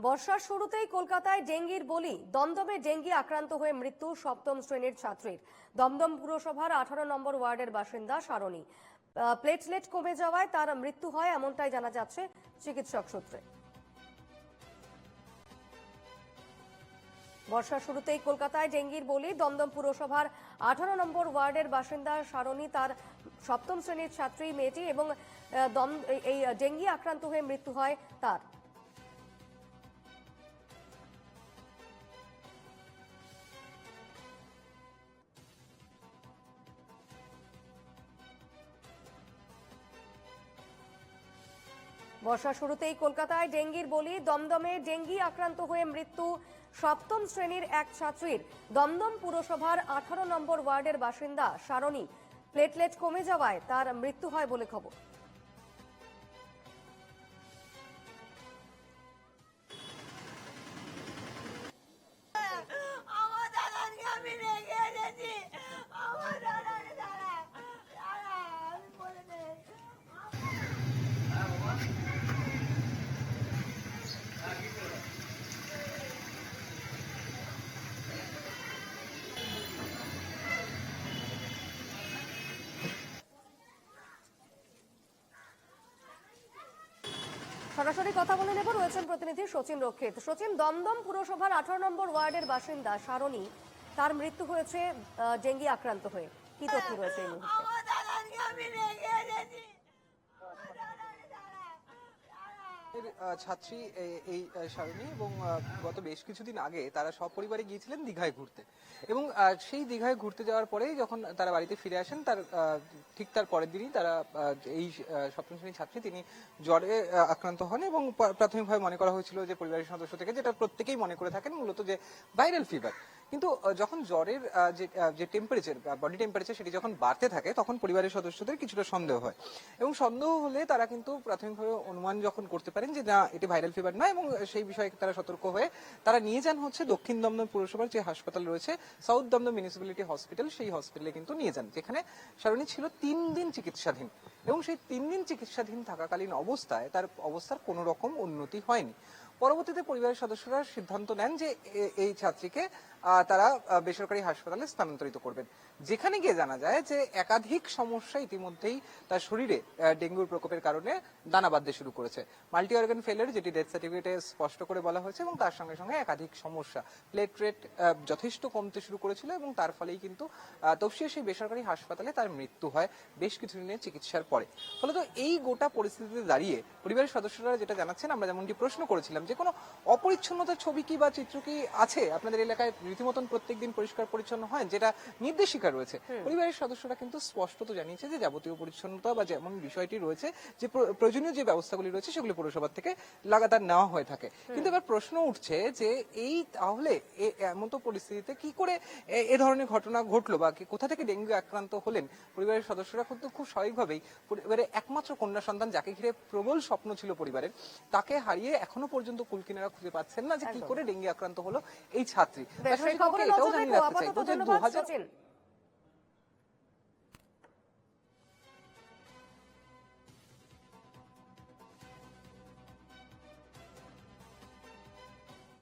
বর্ষার শুরুতেই কলকাতায় ডেঙ্গির বলি। দমদমে ডেঙ্গি আক্রান্ত হয়ে মৃত্যু সপ্তম শ্রেণির ছাত্রীর। দমদম পুরসভার আঠারো নম্বর ওয়ার্ডের বাসিন্দা সারণী। প্লেটলেট কমে যাওয়ায় তার মৃত্যু হয় এমনটাই জানা যাচ্ছে চিকিৎসক সূত্রে। বর্ষার শুরুতেই কলকাতায় ডেঙ্গির বলি। দমদম পুরসভার আঠারো নম্বর ওয়ার্ডের বাসিন্দা সারণী তার সপ্তম শ্রেণির ছাত্রী, মেয়েটি এবং দম এই- এই, ডেঙ্গি আক্রান্ত হয়ে মৃত্যু হয় তার। বর্ষা শুরুতেই কলকাতায় ডেঙ্গির বলি, দমদমে ডেঙ্গি আক্রান্ত হয়ে মৃত্যু সপ্তম শ্রেণির এক ছাত্রীর। দমদম পুরসভার আঠারো নম্বর ওয়ার্ডের বাসিন্দা সারণী প্লেটলেট কমে যাওয়ায় তার মৃত্যু হয় বলে খবর। সরাসরি কথা বলে নেব, রয়েছেন প্রতিনিধি সচিন রক্ষিত। সচিন, দমদম পুরসভার আঠারো নম্বর ওয়ার্ডের বাসিন্দা সারণী, তার মৃত্যু হয়েছে ডেঙ্গি আক্রান্ত হয়ে। কি তথ্য রয়েছে এই মুহূর্তে? ছাত্রী এই সারণী এবং গত বেশ কিছুদিন আগে তারা সপরিবারে গিয়েছিলেন দীঘায় ঘুরতে। এবং সেই দীঘায় ঘুরতে যাওয়ার পরেই যখন তারা বাড়িতে ফিরে আসেন, তার ঠিক তার পরের দিনই তারা এই সপ্তম শ্রেণির ছাত্রী তিনি জ্বরে আক্রান্ত হন এবং প্রাথমিকভাবে মনে করা হয়েছিল যে পরিবারের সদস্য থেকে, যেটা প্রত্যেকেই মনে করে থাকেন মূলত যে ভাইরাল ফিভার কিন্তু যখন জ্বরের যে যে টেম্পারেচার বডি টেম্পারেচার সেটি যখন বাড়তে থাকে, তখন পরিবারের সদস্যদের কিছুটা সন্দেহ হয়। এবং সন্দেহ হলে তারা কিন্তু প্রাথমিকভাবে অনুমান যখন করতে পারেন যে না এটি ভাইরাল ফিভার নয় এবং সেই বিষয়ে তারা সতর্ক হয়ে তারা নিয়ে যান হচ্ছে দক্ষিণ দমদম পুরসভার যে হাসপাতাল রয়েছে, সাউথ দমদম মিউনিসিপ্যালিটি হসপিটাল, সেই হসপিটালে কিন্তু নিয়ে যান। যেখানে সারণী ছিল তিন দিন চিকিৎসাধীন। এবং সেই তিন দিন চিকিৎসাধীন থাকাকালীন অবস্থায় তার অবস্থার কোনো রকম উন্নতি হয়নি। পরবর্তীতে পরিবারের সদস্যরা সিদ্ধান্ত নেন যে এই ছাত্রীকে তারা বেসরকারি হাসপাতালে স্থানান্তরিত করবেন। যেখানে গিয়ে জানা যায় যে একাধিক সমস্যা ইতিমধ্যেই তার শরীরে ডেঙ্গুর প্রকোপের কারণে দানা বাঁধতে শুরু করেছে। মাল্টি অর্গান ফেলার যেটি ডেথ সার্টিফিকেটে স্পষ্ট করে বলা হয়েছে এবং তার সঙ্গে সঙ্গে একাধিক সমস্যা, প্লেট রেট যথেষ্ট কমতে শুরু করেছিল এবং তার ফলেই কিন্তু তফসিয়ে সেই বেসরকারি হাসপাতালে তার মৃত্যু হয়। বেশ কিছুদিনের চিকিৎসার পরে ফলত এই গোটা পরিস্থিতিতে দাঁড়িয়ে পরিবারের সদস্যরা যেটা জানাচ্ছেন আমরা যেমনটি প্রশ্ন করেছিলাম যে কোনো অপরিচ্ছন্নতার ছবি কি বা চিত্র কি আছে? আপনাদের এলাকায় রীতিমতন প্রত্যেকদিন পরিষ্কার পরিচ্ছন্ন হয় যেটা নির্দেশিকা রয়েছে। পরিবারের সদস্যরা কিন্তু স্পষ্টত জানিয়েছে যে যাবতীয় পরিচ্ছন্নতা বা যেমন বিষয়টি রয়েছে যে প্রয়োজনীয় যে ব্যবস্থাগুলি রয়েছে সেগুলি পৌরসভা থেকে লাগাতার নেওয়া হয়ে থাকে। কিন্তু এবার প্রশ্ন উঠছে যে এই তাহলে এমন তো পরিস্থিতিতে কি করে এ- এ ধরনের ঘটনা ঘটলো বা কোথা থেকে ডেঙ্গু আক্রান্ত হলেন? পরিবারের সদস্যরা কিন্তু খুব স্বাভাবিকভাবেই পরিবারের একমাত্র কন্যা সন্তান যাকে ঘিরে প্রবল স্বপ্ন ছিল পরিবারের তাকে হারিয়ে এখনও পর্যন্ত কুলকিনারা খুঁজে পাচ্ছেন না যে কি করে ডেঙ্গি আক্রান্ত হলো এই ছাত্রী এটাও রাখতে চাইব আপাতত যে ধন্যবাদ, 2000 সচিন।